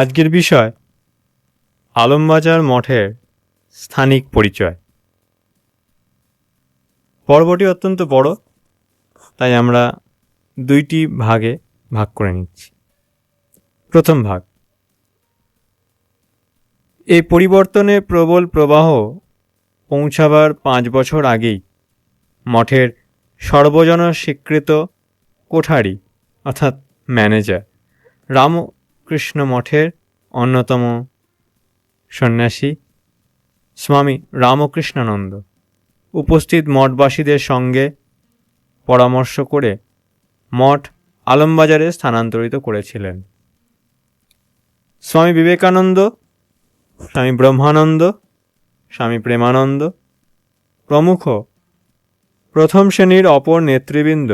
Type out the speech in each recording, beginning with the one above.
আজকের বিষয়, আলমবাজার মঠের স্থানিক পরিচয়। পর্বটি অত্যন্ত বড়, তাই আমরা দুইটি ভাগে ভাগ করে নিচ্ছি। প্রথম ভাগ, এই পরিবর্তনে প্রবল প্রবাহ পৌঁছাবার পাঁচ বছর আগেই মঠের সর্বজন স্বীকৃত কোঠারি, অর্থাৎ ম্যানেজার রামকৃষ্ণ মঠের অন্যতম সন্ন্যাসী স্বামী রামকৃষ্ণানন্দ। উপস্থিত মঠবাসীদের সঙ্গে পরামর্শ করে মঠ আলমবাজারে স্থানান্তরিত করেছিলেন। স্বামী বিবেকানন্দ, স্বামী ব্রহ্মানন্দ, স্বামী প্রেমানন্দ, প্রমুখ প্রথম শ্রেণির অপর নেতৃবৃন্দ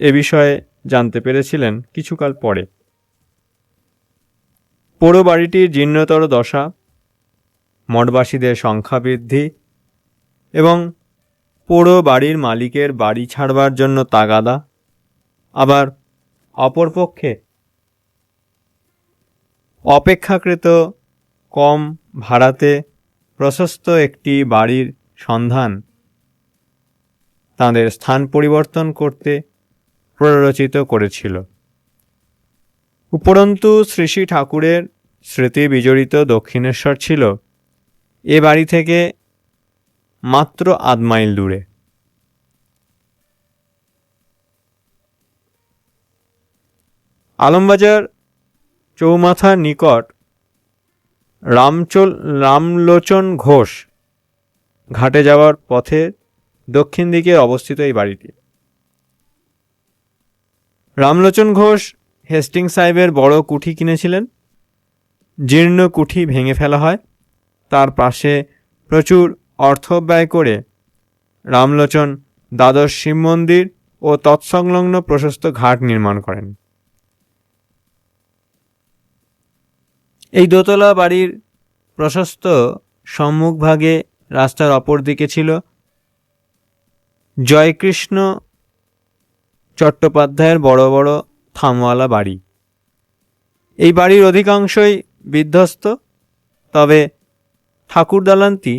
এ বিষয়ে জানতে পেরেছিলেন কিছুকাল পরে। পোড়ো বাড়িটির জীর্ণতর দশা, মঠবাসীদের সংখ্যা বৃদ্ধি এবং পোড়ো বাড়ির মালিকের বাড়ি ছাড়বার জন্য তাগাদা, আবার অপরপক্ষে অপেক্ষাকৃত কম ভাড়াতে প্রশস্ত একটি বাড়ির সন্ধান, তাদের স্থান পরিবর্তন করতে প্ররোচিত করেছিল। উপরন্তু শ্রী শ্রী ঠাকুরের স্মৃতি বিজড়িত দক্ষিণেশ্বর ছিল এ বাড়ি থেকে মাত্র আধ মাইল দূরে। আলমবাজার চৌমাথার নিকট রামচল, রামলোচন ঘোষ ঘাটে যাওয়ার পথে দক্ষিণ দিকে অবস্থিত এই বাড়িটি। রামলোচন ঘোষ হেস্টিং সাহেবের বড় কুঠি কিনেছিলেন। জীর্ণ কুঠি ভেঙে ফেলা হয়। তার পাশে প্রচুর অর্থ ব্যয় করে রামলোচন দ্বাদশ শিব মন্দির ও তৎসংলগ্ন প্রশস্ত ঘাট নির্মাণ করেন। এই দোতলা বাড়ির প্রশস্ত সম্মুখভাগে রাস্তার অপর দিকে ছিল জয়কৃষ্ণ চট্টোপাধ্যায়ের বড় বড় থামওয়ালা বাড়ি। এই বাড়ির অধিকাংশই বিধ্বস্ত, তবে ঠাকুর দালানটি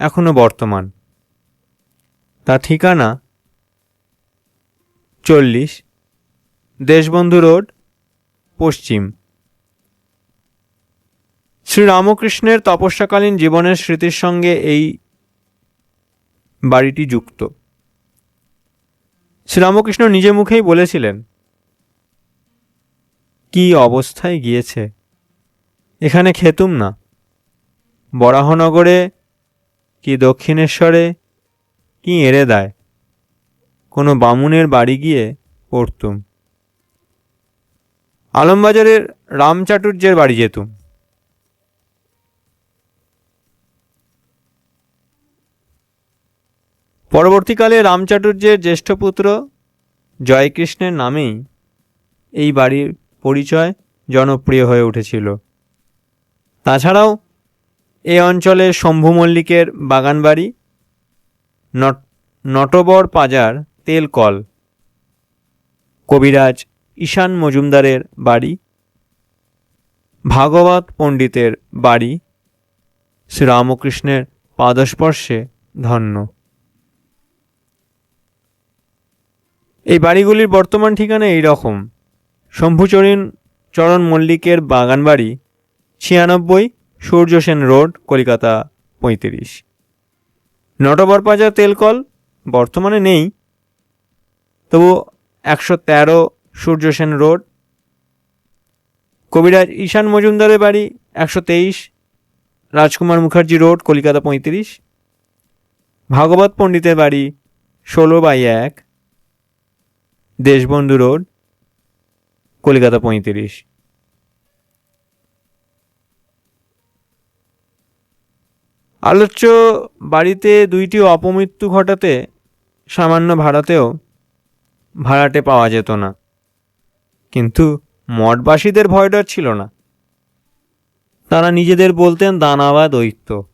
এখনও বর্তমান। তার ঠিকানা চল্লিশ দেশবন্ধু রোড, পশ্চিম। শ্রী রামকৃষ্ণের তপস্যাকালীন জীবনের স্মৃতির সঙ্গে এই বাড়িটি যুক্ত। শ্রীরামকৃষ্ণ নিজে মুখেই বলেছিলেন, কি অবস্থায় গিয়েছে? এখানে খেতুম না। বরাহনগরে কি দক্ষিণেশ্বরে কি এড়ে দেয় কোনো বামুনের বাড়ি গিয়ে পড়তুম। আলমবাজারের রামচাটুর্যের বাড়ি যেতুম। পরবর্তীকালে রামচাটুর্যের জ্যেষ্ঠ পুত্র জয়কৃষ্ণের নামেই এই বাড়ির পরিচয় জনপ্রিয় হয়ে উঠেছিল। তাছাড়াও, এ অঞ্চলে শম্ভু মল্লিকের বাগানবাড়ি, নট, নটবর পাজার তেল কল কবিরাজ ঈশান মজুমদারের বাড়ি, ভাগবত পণ্ডিতের বাড়ি, শ্রীরামকৃষ্ণের পাদস্পর্শে ধন্য। এই বাড়িগুলির বর্তমান ঠিকানা এই রকম শম্ভুচরণ চরণ মল্লিকের বাগানবাড়ি ছিয়ানব্বই, সূর্য সেন রোড, কলকাতা, পঁয়ত্রিশ। নটবরপাজা তেলকল বর্তমানে নেই। তবু একশো তেরো সূর্য সেন রোড। কবিরাজ ঈশান মজুমদারের বাড়ি একশো তেইশ, রাজকুমার মুখার্জি রোড, কলকাতা, পঁয়ত্রিশ। ভাগবত পণ্ডিতের বাড়ি ষোলো বাই এক, দেশবন্ধু রোড, কলকাতা, পঁয়ত্রিশ। আলোচ্য বাড়িতে দুইটি অপমৃত্যু ঘটাতে সামান্য ভাড়াতেও ভাড়াটে পাওয়া যেত না। কিন্তু মঠবাসীদের ভয়ডর ছিল না। তারা নিজেদের বলতেন দানা বা দৈত্য।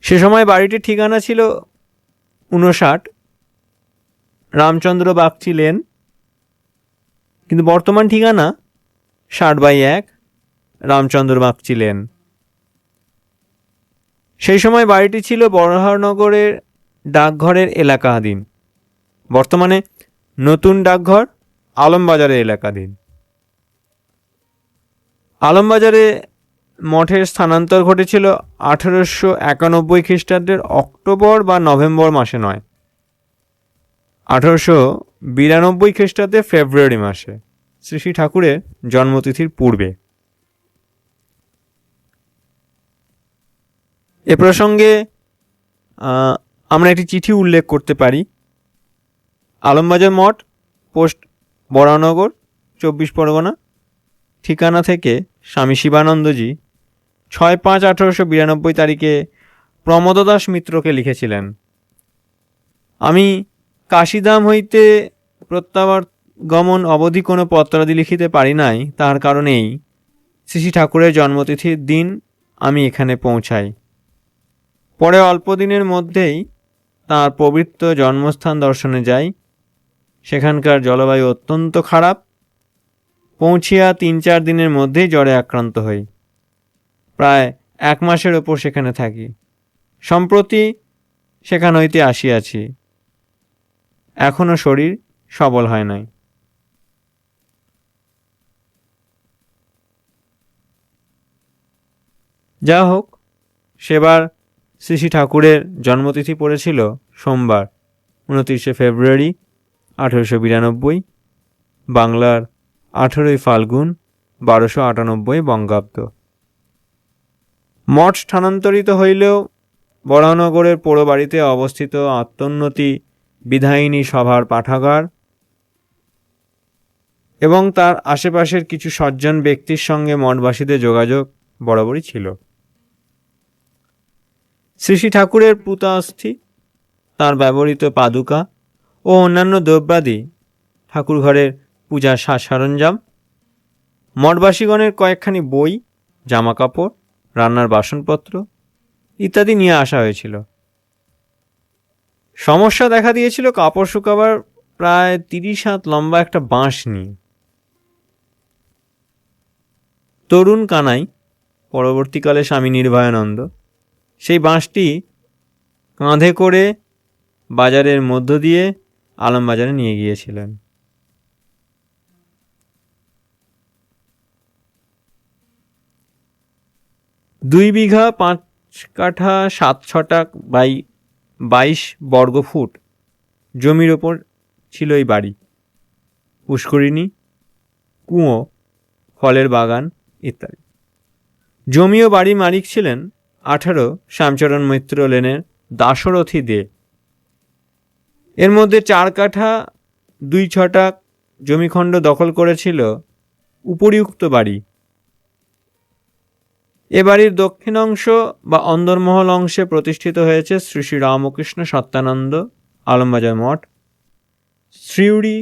সে সময় বাড়িটির ঠিকানা ছিল উনষাট রামচন্দ্র বাগচি লেন। কিন্তু বর্তমান ঠিকানা ষাট বাই এক, রামচন্দ্র বাগচি লেন। সেই সময় বাড়িটি ছিল বরাহনগরের ডাকঘরের এলাকাধীন বর্তমানে নতুন ডাকঘর আলমবাজারের এলাকাধীন আলমবাজারে মঠের স্থানান্তর ঘটেছিল আঠেরোশো একানব্বই খ্রিস্টাব্দের অক্টোবর বা নভেম্বর মাসে নয়। আঠেরোশো বিরানব্বই খ্রিস্টাব্দে ফেব্রুয়ারি মাসে শ্রী শ্রী ঠাকুরের জন্মতিথির পূর্বে। এ প্রসঙ্গে আমরা একটি চিঠি উল্লেখ করতে পারি। আলমবাজার মঠ, পোস্ট বরানগর, চব্বিশ পরগনা, ঠিকানা থেকে স্বামী শিবানন্দজি ছয় পাঁচ আঠারোশো বিরানব্বই তারিখে প্রমোদদাস মিত্রকে লিখেছিলেন। আমি কাশিদাম হইতে প্রত্যাবর্গমন অবধি কোনো পত্রাদি লিখিতে পারি নাই তার কারণেই শ্রী ঠাকুরের জন্মতিথির দিন আমি এখানে পৌঁছাই। পরে অল্প দিনের মধ্যেই তার পবিত্র জন্মস্থান দর্শনে যাই। সেখানকার জলবায়ু অত্যন্ত খারাপ। পৌঁছিয়া তিন চার দিনের মধ্যেই জ্বরে আক্রান্ত হই। প্রায় এক মাসের ওপর সেখানে থাকি। সম্প্রতি সেখান হইতে আসিয়াছি। এখনও শরীর সবল হয় নাই। যা হোক, সেবার শ্রী শ্রী ঠাকুরের জন্মতিথি পড়েছিল সোমবার, উনত্রিশে ফেব্রুয়ারি আঠেরোশো বিরানব্বই, বাংলার আঠেরোই ফাল্গুন বারোশো আটানব্বই বঙ্গাব্দ। মঠ স্থানান্তরিত হইলেও বরাহনগরের পোড়ো বাড়িতে অবস্থিত আত্মোন্নতি বিধায়িনী সভার পাঠাগার এবং তার আশেপাশের কিছু সজ্জন ব্যক্তির সঙ্গে মঠবাসীদের যোগাযোগ বরাবরই ছিল। শ্রী ঠাকুরের পুতাস্থি তার ব্যবহৃত পাদুকা ও অন্যান্য দ্রব্যাদি ঠাকুরঘরের পূজার সাজ সরঞ্জাম মঠবাসীগণের কয়েকখানি বই, জামাকাপড়, রান্নার বাসনপত্র ইত্যাদি নিয়ে আসা হয়েছিল। সমস্যা দেখা দিয়েছিল কাপড় শুকাবার প্রায় তিরিশ হাত লম্বা একটা বাঁশ নিয়ে। তরুণ কানাই, পরবর্তীকালে স্বামী নির্ভয়ানন্দ সেই বাঁশটি কাঁধে করে বাজারের মধ্য দিয়ে আলমবাজারে নিয়ে গিয়েছিলেন। দুই বিঘা পাঁচ কাঠা সাত ছটাক বাই বাইশ বর্গ ফুট জমির ওপর ছিল এই বাড়ি। পুষ্করিণী, কুঁয়ো, ফলের বাগান ইত্যাদি। জমি ও বাড়ি মালিক ছিলেন আঠারো, শ্যামচরণ মৈত্র লেনের দাশরথী দে। এর মধ্যে চার কাঠা, দুই ছটা জমিখণ্ড দখল করেছিল উপরিউক্ত বাড়ি। এ বাড়ির দক্ষিণ অংশ বা অন্দরমহল অংশে প্রতিষ্ঠিত হয়েছে শ্রী শ্রী রামকৃষ্ণ সত্যানন্দ আলমবাজার মঠ, শ্রীউড়ি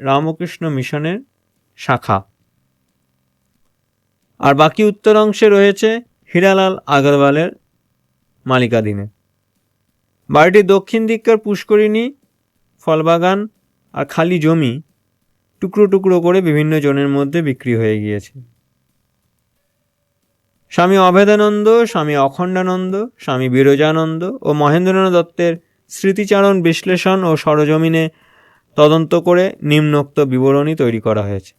রামকৃষ্ণ মিশনের শাখা। আর বাকি উত্তর অংশে রয়েছে হীরালাল আগরওয়ালের মালিকাধীনে। বাড়িটির দক্ষিণ দিককার পুষ্করিণী, ফলবাগান আর খালি জমি টুকরো টুকরো করে বিভিন্ন জনের মধ্যে বিক্রি হয়ে গিয়েছে। স্বামী অভেদানন্দ, স্বামী অখণ্ডানন্দ, স্বামী বিরজানন্দ ও মহেন্দ্রনাথ দত্তের স্মৃতিচারণ বিশ্লেষণ ও সরজমিনে তদন্ত করে নিম্নোক্ত বিবরণী তৈরি করা হয়েছে।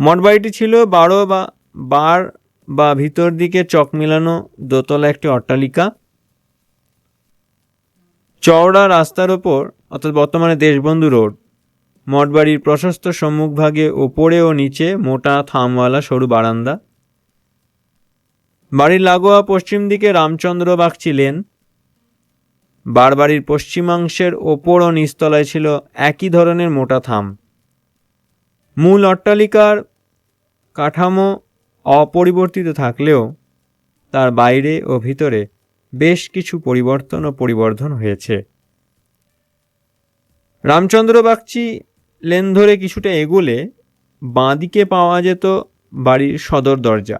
মঠবাড়িটি ছিল বারো বা বার বা ভিতর দিকে চক মিলানো দোতলা একটি অট্টালিকা। চওড়া রাস্তার ওপর, অর্থাৎ বর্তমানে দেশবন্ধু রোড, মঠবাড়ির প্রশস্ত সম্মুখভাগে ওপরে ও নিচে মোটা থামওয়ালা সরু বারান্দা। বাড়ির লাগোয়া পশ্চিম দিকে রামচন্দ্র বাগচি লেন বারবাড়ির পশ্চিমাংশের ওপর ও নিচতলায় ছিল একই ধরনের মোটা থাম। মূল অট্টালিকার কাঠামো অপরিবর্তিত থাকলেও তার বাইরে ও ভিতরে বেশ কিছু পরিবর্তন ও পরিবর্ধন হয়েছে। রামচন্দ্র বাগচি লেন ধরে কিছুটা এগোলে বাঁদিকে পাওয়া যেত বাড়ির সদর দরজা।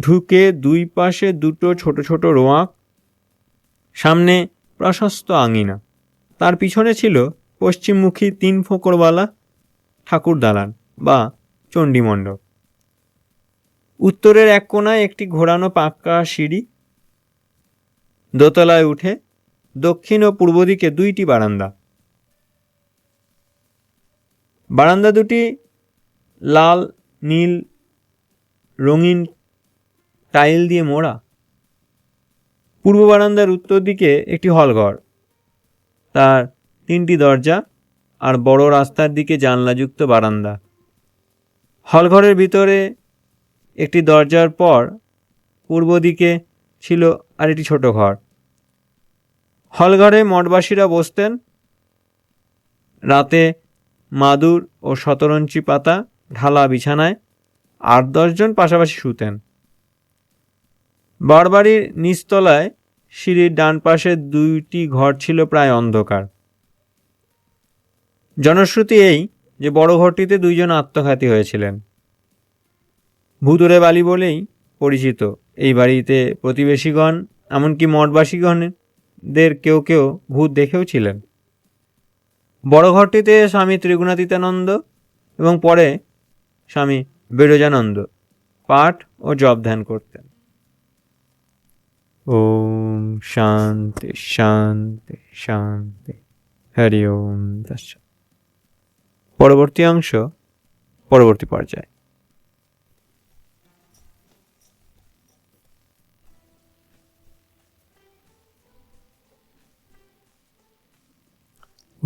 ঢুকে দুই পাশে দুটো ছোট ছোট রোয়াক, সামনে প্রশস্ত আঙিনা। তার পিছনে ছিল পশ্চিমমুখী তিন ফোঁকরওয়ালা ঠাকুর দালান বা চণ্ডীমণ্ডপ। উত্তরের এক কোণায় একটি ঘোরানো পাক্কা সিঁড়ি। দোতলায় উঠে দক্ষিণ ও পূর্ব দিকে দুইটি বারান্দা। বারান্দা দুটি লাল, নীল, রঙিন টাইল দিয়ে মোড়া। পূর্ব বারান্দার উত্তর দিকে একটি হলঘর। তার তিনটি দরজা আর বড় রাস্তার দিকে জানলাযুক্ত বারান্দা। হলঘরের ভিতরে একটি দরজার পর পূর্ব দিকে ছিল আরেকটি ছোট ঘর। হলঘরে মঠবাসীরা বসতেন। রাতে মাদুর ও শতরঞ্চি পাতা, ঢালা বিছানায় আট দশজন পাশাপাশি শুতেন। বারবাড়ির নিচতলায় সিঁড়ির ডান পাশে দুইটি ঘর ছিল প্রায় অন্ধকার। জনশ্রুতি এই যে বড় ঘরটিতে দুইজন আত্মঘাতী হয়েছিলেন। ভূতুরে বালি বলেই পরিচিত এই বাড়িতে প্রতিবেশীগণ, এমনকি মঠবাসীগণদের কেউ কেউ ভূত দেখেও ছিলেন। বড় ঘরটিতে স্বামী ত্রিগুণাতীতানন্দ এবং পরে স্বামী বিরজানন্দ পাঠ ও জপ ধ্যান করতেন। ওম শান্তি শান্তি শান্তি। হরি ওম। পরবর্তী অংশ, পরবর্তী পর্যায়ে।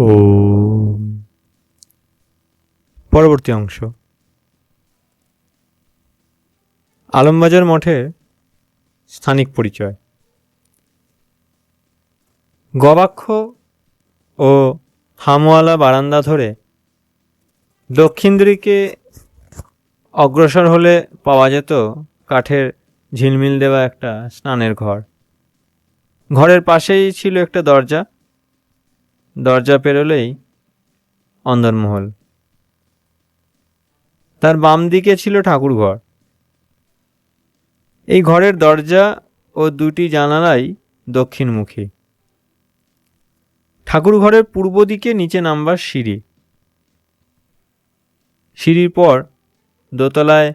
ওম। পরবর্তী অংশ। আলমবাজার মঠের স্থানিক পরিচয়। গবাক্ষ ও হামওয়ালা বারান্দা ধরে দক্ষিণ দিকে অগ্রসর হলে পাওয়া যেত কাঠের ঝিলমিল দেওয়া একটা স্নানের ঘর। ঘরের পাশেই ছিল একটা দরজা। দরজা পেরোলেই অন্দরমহল। তার বাম দিকে ছিল ঠাকুর ঘর এই ঘরের দরজা ও দুটি জানালাই দক্ষিণমুখী। ঠাকুর ঘরের পূর্ব দিকে নিচে নামবার সিঁড়ি। সিঁড়ির পর দোতলায়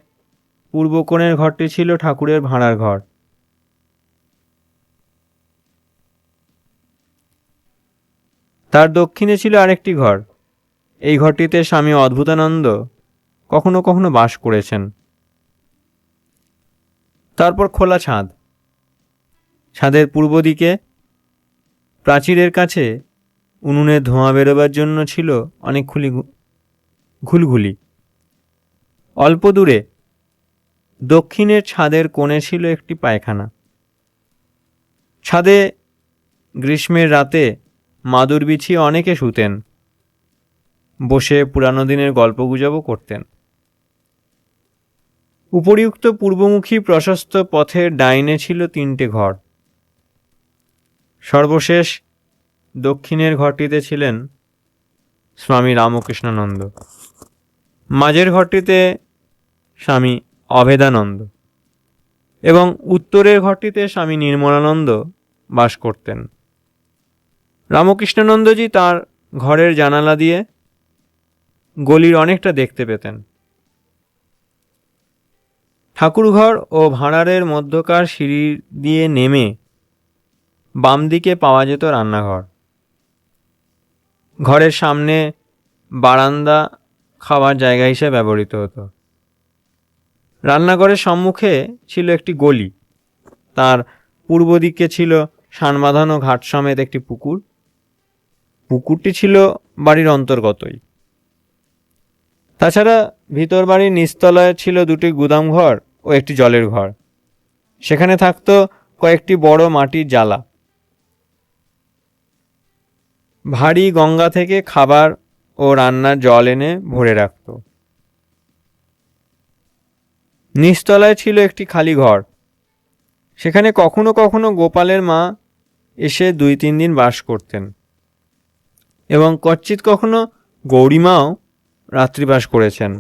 পূর্ব কোণের ঘরটি ছিল ঠাকুরের ভাঁড়ার ঘর। তার দক্ষিণে ছিল আরেকটি ঘর। এই ঘরটিতে স্বামী অদ্ভুতানন্দ কখনো কখনো বাস করেছেন। তারপর খোলা ছাদ। ছাদের পূর্ব দিকে প্রাচীরের কাছে উনুনে ধোঁয়া বেরোবার জন্য ছিল অনেকগুলি ঘুলঘুলি। অল্প দূরে দক্ষিণের ছাদের কোণে ছিল একটি পায়খানা। ছাদে গ্রীষ্মের রাতে মাদুর বিছিয়ে অনেকে শুতেন, বসে পুরানো দিনের গল্পগুজবও করতেন। উপরিউক্ত পূর্বমুখী প্রশস্ত পথের ডাইনে ছিল তিনটে ঘর। সর্বশেষ দক্ষিণের ঘরটিতে ছিলেন স্বামী রামকৃষ্ণানন্দ। মাঝের ঘরটিতে স্বামী অভেদানন্দ এবং উত্তরের ঘরটিতে স্বামী নির্মলানন্দ বাস করতেন। রামকৃষ্ণানন্দজি তার ঘরের জানালা দিয়ে গলির অনেকটা দেখতে পেতেন। ঠাকুরঘর ও ভাঁড়ারের মধ্যকার সিঁড়ি দিয়ে নেমে বাম দিকে পাওয়া যেত রান্নাঘর। ঘরের সামনে বারান্দা খাওয়ার জায়গা হিসেবে ব্যবহৃত হতো। রান্নাঘরের সম্মুখে ছিল একটি গলি। তার পূর্ব দিকে ছিল সান বাঁধানো ঘাট সমেত একটি পুকুর। পুকুরটি ছিল বাড়ির অন্তর্গতই। তাছাড়া ভিতর বাড়ির নিচতলায় ছিল দুটি গুদাম ঘর ও একটি জলের ঘর। সেখানে থাকতো কয়েকটি বড় মাটির জ্বালা। ভারী গঙ্গা থেকে খাবার ও রান্নার জল এনে ভরে রাখত। নিচতলায় ছিল একটি খালি ঘর। সেখানে কখনো কখনো গোপালের মা এসে দুই তিন দিন বাস করতেন। এবং কচ্ছিৎ কখনো গৌরীমাও রাত্রিবাস করেছেন।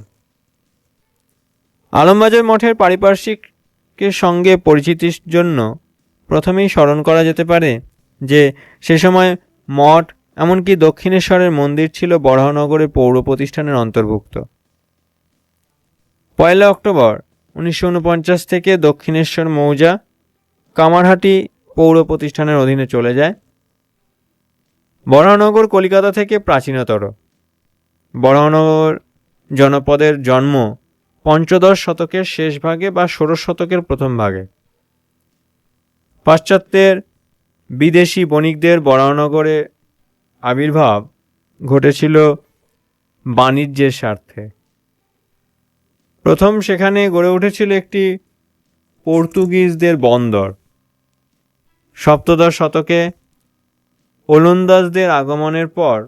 আলমবাজার মঠের পারিপার্শ্বিকের সঙ্গে পরিচিতির জন্য প্রথমেই স্মরণ করা যেতে পারে যে সে সময় মঠ, এমনকি দক্ষিণেশ্বরের মন্দির ছিল বরাহনগরের পৌর প্রতিষ্ঠানের অন্তর্ভুক্ত। পয়লা অক্টোবর উনিশশো উনপঞ্চাশ থেকে দক্ষিণেশ্বর মৌজা কামারহাটি পৌর প্রতিষ্ঠানের অধীনে চলে যায়। বরাহনগর কলিকাতা থেকে প্রাচীনতর। বরাহনগর জনপদের জন্ম পঞ্চদশ শতকের শেষ ভাগে বা ষোড়শ শতকের প্রথম ভাগে। পাশ্চাত্যের বিদেশি বণিকদের বরাহনগরে আবির্ভাব ঘটেছিল বাণিজ্যের স্বার্থে। প্রথম সেখানে গড়ে উঠেছিল একটি পর্তুগিজদের বন্দর। সপ্তদশ শতকে ওলন্দাজদের আগমনের পর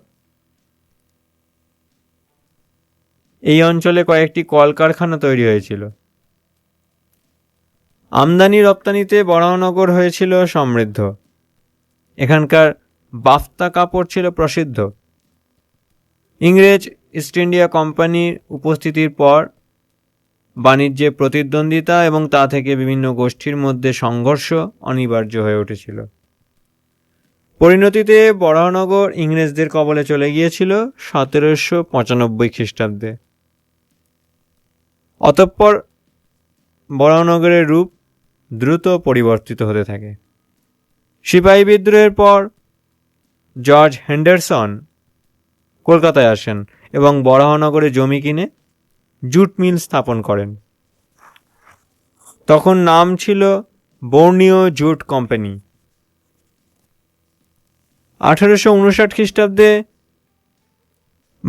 এই অঞ্চলে কয়েকটি কলকারখানা তৈরি হয়েছিল। আমদানি রপ্তানিতে বরাহনগর হয়েছিল সমৃদ্ধ। এখানকার বাফতা কাপড় ছিল প্রসিদ্ধ। ইংরেজ ইস্ট ইন্ডিয়া কোম্পানির উপস্থিতির পর বাণিজ্যে প্রতিদ্বন্দ্বিতা এবং তা থেকে বিভিন্ন গোষ্ঠীর মধ্যে সংঘর্ষ অনিবার্য হয়ে উঠেছিল। পরিণতিতে বরাহনগর ইংরেজদের কবলে চলে গিয়েছিল সতেরোশো পঁচানব্বই খ্রিস্টাব্দে। অতঃপর বরাহনগরের রূপ দ্রুত পরিবর্তিত হতে থাকে। সিপাহী বিদ্রোহের পর জর্জ হেন্ডারসন কলকাতায় আসেন এবং বরাহনগরে জমি কিনে জুট মিল স্থাপন করেন। তখন নাম ছিল বর্ণীয় জুট কোম্পানি। আঠারোশো উনষাট খ্রিস্টাব্দে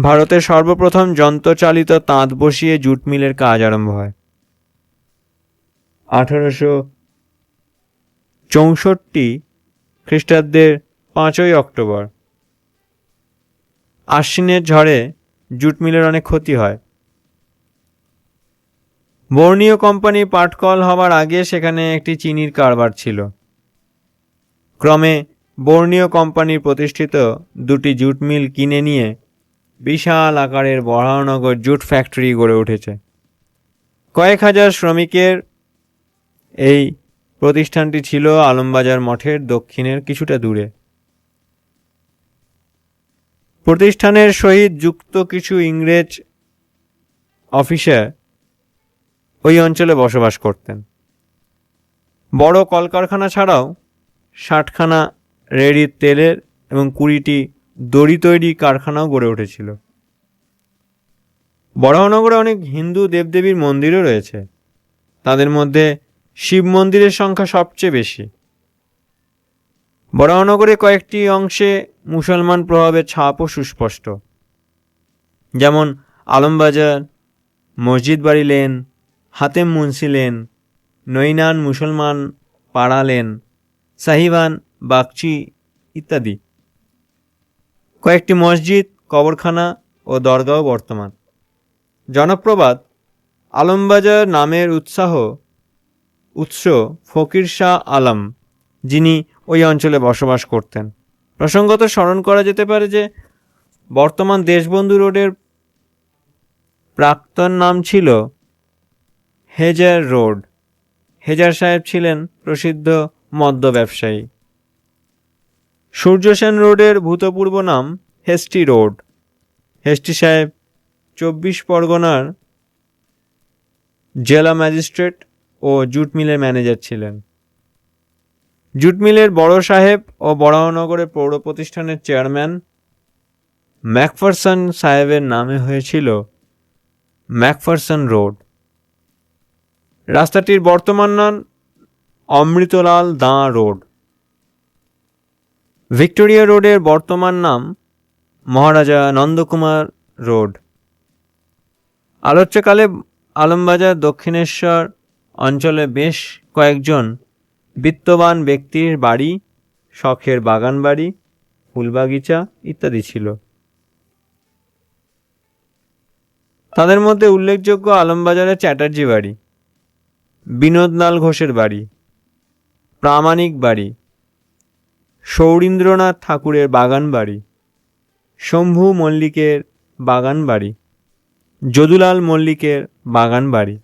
ভারতের সর্বপ্রথম যন্ত্রচালিত তাঁত বসিয়ে জুট মিলের কাজ আরম্ভ হয়। আঠারোশো চৌষট্টি খ্রিস্টাব্দের পাঁচই অক্টোবর। আশ্বিনের ঝড়ে জুট মিলের অনেক ক্ষতি হয়। বর্ণীয় কোম্পানি পাটকল হবার আগে সেখানে একটি চিনির কারবার ছিল। ক্রমে বর্ণীয় কোম্পানির প্রতিষ্ঠিত দুটি জুট মিল কিনে নিয়ে বিশাল আকারের বরাহনগর জুট ফ্যাক্টরি গড়ে উঠেছে। কয়েক হাজার শ্রমিকের এই প্রতিষ্ঠানটি ছিল আলমবাজার মঠের দক্ষিণের কিছুটা দূরে। প্রতিষ্ঠানের সহিত যুক্ত কিছু ইংরেজ অফিসার ওই অঞ্চলে বসবাস করতেন। বড় কলকারখানা ছাড়াও ষাটখানা রেডির তেলের এবং কুড়িটি দড়ি তৈরি কারখানাও গড়ে উঠেছিল। বরাহনগরে অনেক হিন্দু দেবদেবীর মন্দিরও রয়েছে। তাদের মধ্যে শিব মন্দিরের সংখ্যা সবচেয়ে বেশি। বরাহনগরে কয়েকটি অংশে মুসলমান প্রভাবের ছাপও সুস্পষ্ট। যেমন Alambazar Masjid Bari lane, Hatem Munshi lane, Nainan Musalman Para lane, সাহিবান Bagchi ইত্যাদি। কয়েকটি মসজিদ, কবরখানা ও দরগাও বর্তমান। জনপ্রবাদ, আলমবাজার নামের উৎসাহ, উৎস ফকির শাহ আলম, যিনি ওই অঞ্চলে বসবাস করতেন। প্রসঙ্গত স্মরণ করা যেতে পারে যে, বর্তমান দেশবন্ধু রোডের প্রাক্তন নাম ছিল হেজার রোড। হেজার সাহেব ছিলেন প্রসিদ্ধ মদ্য ব্যবসায়ী সূর্যসেন রোডের ভূতপূর্ব নাম হেস্টি রোড। হেস্টি সাহেব, চব্বিশ পরগনার জেলা ম্যাজিস্ট্রেট ও জুট মিলের ম্যানেজার ছিলেন। জুট মিলের বড় সাহেব ও বরাহনগরের পৌর প্রতিষ্ঠানের চেয়ারম্যান ম্যাকফারসন সাহেবের নামে হয়েছিল ম্যাকফারসন রোড। রাস্তাটির বর্তমান নাম অমৃতলাল দাঁ রোড। ভিক্টোরিয়া রোডের বর্তমান নাম মহারাজা নন্দকুমার রোড। আলোচ্যকালে আলমবাজার দক্ষিণেশ্বর অঞ্চলে বেশ কয়েকজন বিত্তবান ব্যক্তির বাড়ি, শখের বাগান বাড়ি ফুলবাগিচা ইত্যাদি ছিল। তাদের মধ্যে উল্লেখযোগ্য আলমবাজারের চ্যাটার্জি বাড়ি বিনোদলাল ঘোষের বাড়ি, প্রামাণিক বাড়ি সৌরীন্দ্রনাথ ঠাকুরের বাগান বাড়ি শম্ভু মল্লিকের বাগান বাড়ি যদুলাল মল্লিকের বাগান বাড়ি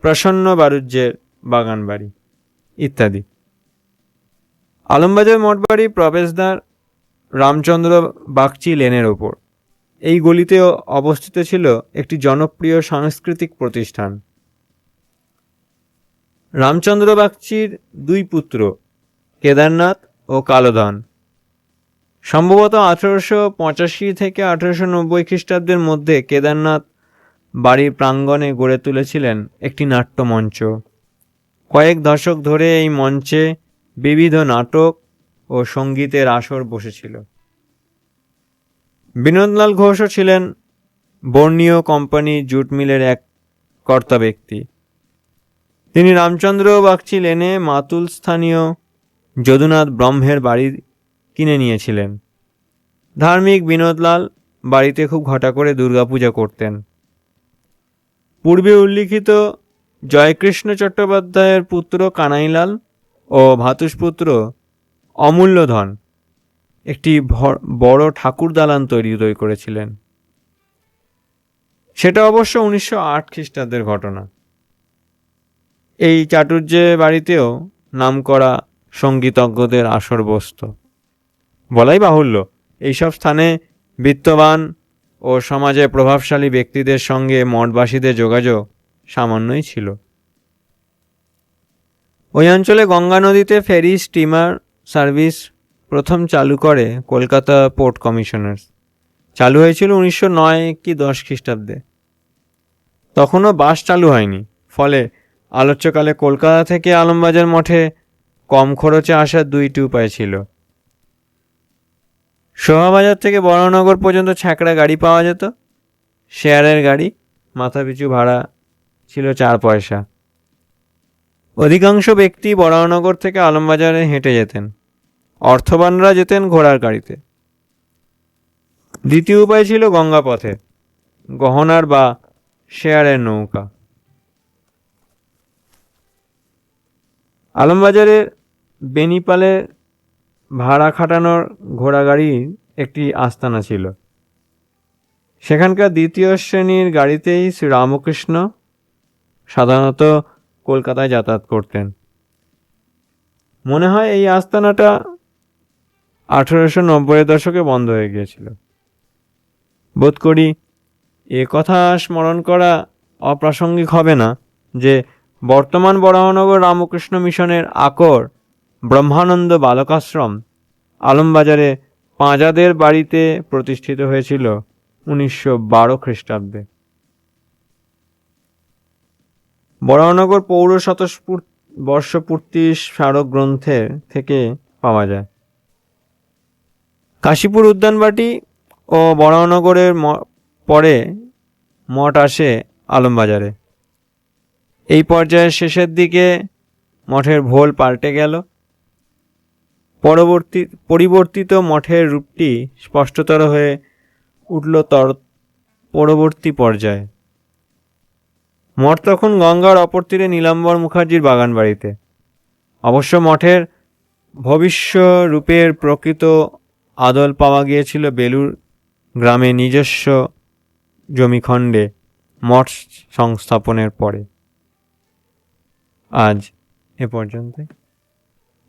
প্রসন্ন বারুজ্যের বাগান বাড়ি ইত্যাদি। আলমবাজার মঠবাড়ি প্রবেশদ্বার রামচন্দ্র বাগচি লেনের ওপর। এই গলিতে অবস্থিত ছিল একটি জনপ্রিয় সাংস্কৃতিক প্রতিষ্ঠান। রামচন্দ্র বাগচির দুই পুত্র, কেদারনাথ ও কালোধন সম্ভবত আঠেরোশো পঁচাশি থেকে আঠেরোশো নব্বই খ্রিস্টাব্দের মধ্যে কেদারনাথ বাড়ির প্রাঙ্গণে গড়ে তুলেছিলেন একটি নাট্যমঞ্চ। কয়েক দশক ধরে এই মঞ্চে বিবিধ নাটক ও সঙ্গীতের আসর বসেছিল। বিনোদলাল ঘোষও ছিলেন বর্ণীয় কোম্পানি জুট মিলের এক কর্তা ব্যক্তি। তিনি রামচন্দ্র বাগচি লেনে মাতুল স্থানীয় যদুনাথ ব্রহ্মের বাড়ি কিনে নিয়েছিলেন। ধার্মিক বিনোদলাল বাড়িতে খুব ঘটা করে দুর্গাপূজা করতেন। পূর্বে উল্লিখিত জয়কৃষ্ণ চট্টোপাধ্যায়ের পুত্র কানাইলাল ও ভাতুষপুত্র অমূল্যধন একটি বড় ঠাকুর দালান তৈরি তৈরি করেছিলেন। সেটা অবশ্য উনিশশো আট খ্রিস্টাব্দের ঘটনা। এই চাটুর্যে বাড়িতেও নামকরা সঙ্গীতজ্ঞদের আসর বসত। বলাই বাহুল্য, এইসব স্থানে বিত্তবান ও সমাজে প্রভাবশালী ব্যক্তিদের সঙ্গে মঠবাসীদের যোগাযোগ সামান্যই ছিল। ওই অঞ্চলে গঙ্গা নদীতে ফেরি, স্টিমার সার্ভিস প্রথম চালু করে কলকাতা পোর্ট কমিশনার্স চালু হয়েছিল উনিশশো নয় কি দশ খ্রিস্টাব্দে। তখনও বাস চালু হয়নি, ফলে আলোচ্যকালে কলকাতা থেকে আলমবাজার মঠে কম খরচে আসার দুইটি উপায় ছিল। শোভাবাজার থেকে বড়নগর পর্যন্ত ছ্যাঁকড়া গাড়ি পাওয়া যেত। শেয়ারের গাড়ি মাথাপিছু ভাড়া ছিল চার পয়সা। অধিকাংশ ব্যক্তি বড়নগর থেকে আলমবাজারে হেঁটে যেতেন। অর্থবানরা যেতেন ঘোড়ার গাড়িতে। দ্বিতীয় উপায় ছিল গঙ্গা পথে গহনার বা শেয়ারের নৌকা। আলমবাজারে বেনিপালে ভাড়া খাটানোর ঘোড়াগাড়ি একটি আস্তানা ছিল। সেখানকার দ্বিতীয় শ্রেণির গাড়িতেই শ্রী রামকৃষ্ণ সাধারণত কলকাতায় যাতায়াত করতেন। মনে হয় এই আস্তানাটা আঠেরোশো নব্বইয়ের দশকে বন্ধ হয়ে গিয়েছিল। বোধ করি এ কথা স্মরণ করা অপ্রাসঙ্গিক হবে না যে বর্তমান বরাহনগর রামকৃষ্ণ মিশনের আকর ব্রহ্মানন্দ বালকাশ্রম, আলমবাজারে পাঁজাদের বাড়িতে প্রতিষ্ঠিত হয়েছিল উনিশশো বারো খ্রিস্টাব্দে। বরাহনগর পৌর বর্ষপূর্তি স্মারক গ্রন্থের থেকে পাওয়া যায়। কাশীপুর উদ্যানবাটি ও বরাহনগরের ম- পরে মঠ আসে আলমবাজারে। এই পর্যায়ের শেষের দিকে মঠের ভোল পাল্টে গেল। পরবর্তী, পরিবর্তিত মঠের রূপটি স্পষ্টতর হয়ে উঠল তর, পরবর্তী পর্যায়ে। মঠ তখন গঙ্গার অপর তীরে নীলাম্বর মুখার্জির বাগান বাড়িতে অবশ্য মঠের ভবিষ্য রূপের প্রকৃত আদল পাওয়া গিয়েছিল বেলুর গ্রামে নিজস্ব জমিখণ্ডে মঠ সংস্থাপনের পরে। আজ এ